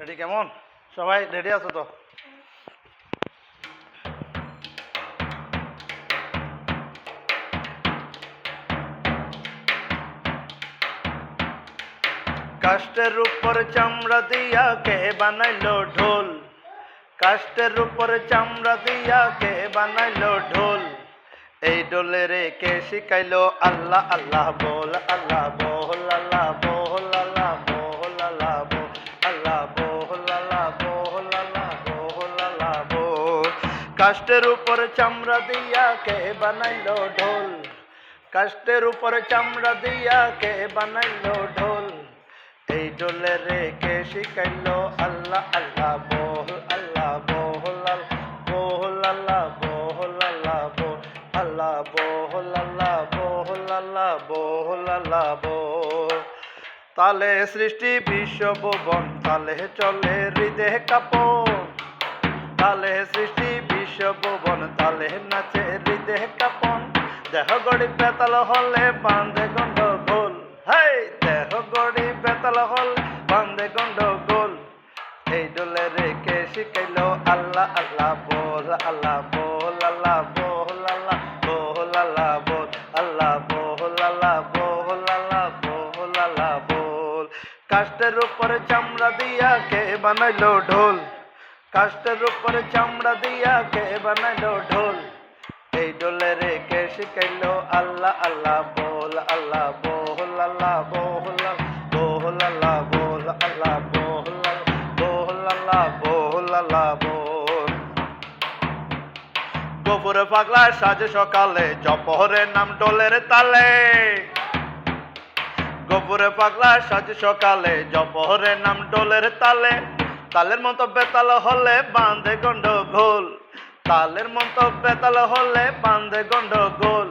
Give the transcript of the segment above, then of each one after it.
Ready কেমন? সবাই ready আছো তো? কাষ্টের উপর চামড়া দিয়া কে বানাইলো ঢোল? কাষ্টের উপর চামড়া দিয়া কে বানাইলো ঢোল? এই ডোলে রে কে শিখাইলো? আল্লাহ আল্লাহ, বল আল্লাহ, বল কাষ্টের উপর চামড়া দিয়া কে বানাইলো ঢোল? কাষ্টের উপর চামড়া দিয়া কে বানাইলো ঢোল? এই ডোলে রে কে শিখাইলো? আল্লাহ আল্লাহ বল আল্লাহ বল বল আল্লাহ বল আল্লাহ আল্লাহ বল আল্লাহ বল আল্লাহ বল আল্লাহ তালে সৃষ্টি বিশ্ব ভুবন, তালে চলে হৃদয় কাপড় তালে সৃষ্টি তালে নাচে কাপন। দেহ গড়ি বেতাল হলে বান্ধে গন্ড গোল হাই দেহ গড়ি বেতাল হলে বান্ধে গন্ড গোল এই ডোলে রেখে শিখাইলো আল্লাহ আল্লাহ, বল আল্লাহ বল আল্লাহ বল আল্লাহ বল আল্লাহ বল আল্লাহ বল আল্লাহ বল আল্লাহ বল আল্লাহ, বল। কাষ্টের উপরে চামড়া দিয়া কে বানাইলো ঢোল? কাষ্টের উপরে চামড়া দিয়া কে বানাইলো ঢোল? এই ডোলে রে কে শিখাইলো, আল্লাহ আল্লাহ, বল আল্লাহ বল আল্লাহ, বল বল, আল্লাহ বল আল্লাহ, বল বল, আল্লাহ বল আল্লাহ, বল। গোবরে পাগলা সাজে সকালে জপহরে নাম ডোলের তালে। গোবরে পাগলা সাজে সকালে জপহরের নাম ডোলের তালে। তালের মতো বেতাল হলে বাঁধে গন্ড গোল তালের মতো বেতাল হলে বাঁধে গন্ড গোল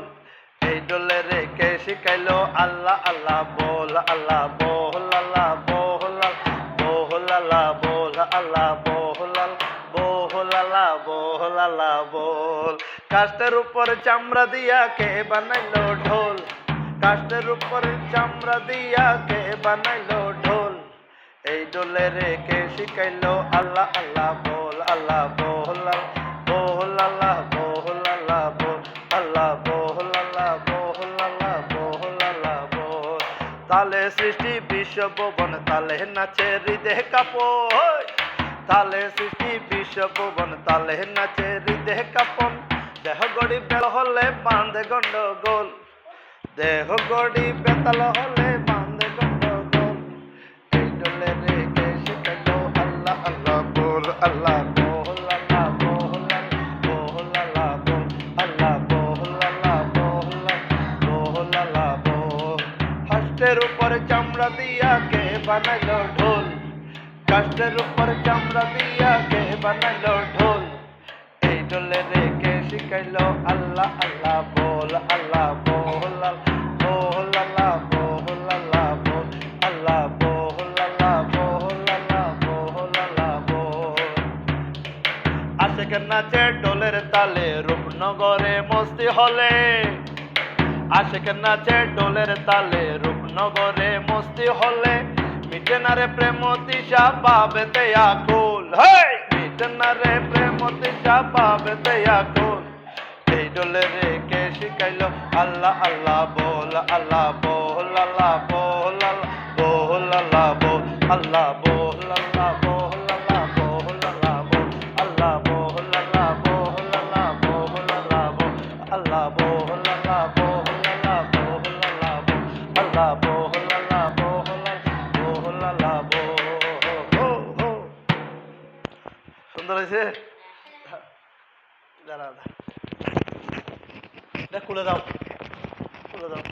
এই ডোলে রেখে শিখাইলো আল্লাহ আল্লাহ বল আল্লাহ বল আল্লাহ বল বল, আল্লাহ বল আল্লাহ বল বল, আল্লাহ বল আল্লাহ বল। কাষ্টের উপর চামড়া দিয়া কে বানাইলো ঢোল? কাষ্টের উপর চামড়া দিয়া কে বানাইলো ঢোল? এই ডোলে রেখে শিখাইলো আল্লাহ আল্লাহ বল আল্লাহ বল বল, আল্লাহ বল আল্লাহ বল আল্লাহ বল আল্লাহ বল আল্লাহ বল আল্লাহ বল। তালে সৃষ্টি বিশ্ব ভুবন, তালে নাচে হৃদয় কাপড় তালে সৃষ্টি বিশ্ব ভুবন, তালে নাচে হৃদয় কাপন। দেহ গড়ি বেল হলে বাঁধে গন্ড গোল দেহ গড়ি বেতাল হলে ডোলে রেখে শিখাইলো আল্লাহ আল্লাহ বল আল্লাহ বল আল্লাহ বল বল, আল্লাহ বল বল বল বল বল। দিয়া কে বানাইলো ঢোল? কাষ্টের উপর চামড়া কে বানাইলো ঢোল? আল্লাহ আল্লাহ বল, আল্লাহ আশেকের নাচে ডোলের তালে রূপনগরে মস্তি হলে। আশেকের নাচে ডোলের তালে রূপনগরে মস্তি হলে। মিটে না রে প্রেম তিসা পাবে তেয়া কুল মিটে না রে প্রেম তিসা পাবে তেয়া কুল এই ডোলে রে কে শিখাইলো? আল্লাহ আল্লাহ বল আল্লাহ বল আল্লাহ বল আল্লাহ বল আল্লাহ বল আল্লাহ বল। সুন্দর হয়েছে দাঁড়া। দাঁড়া খুলে দাও। খুলে দাও।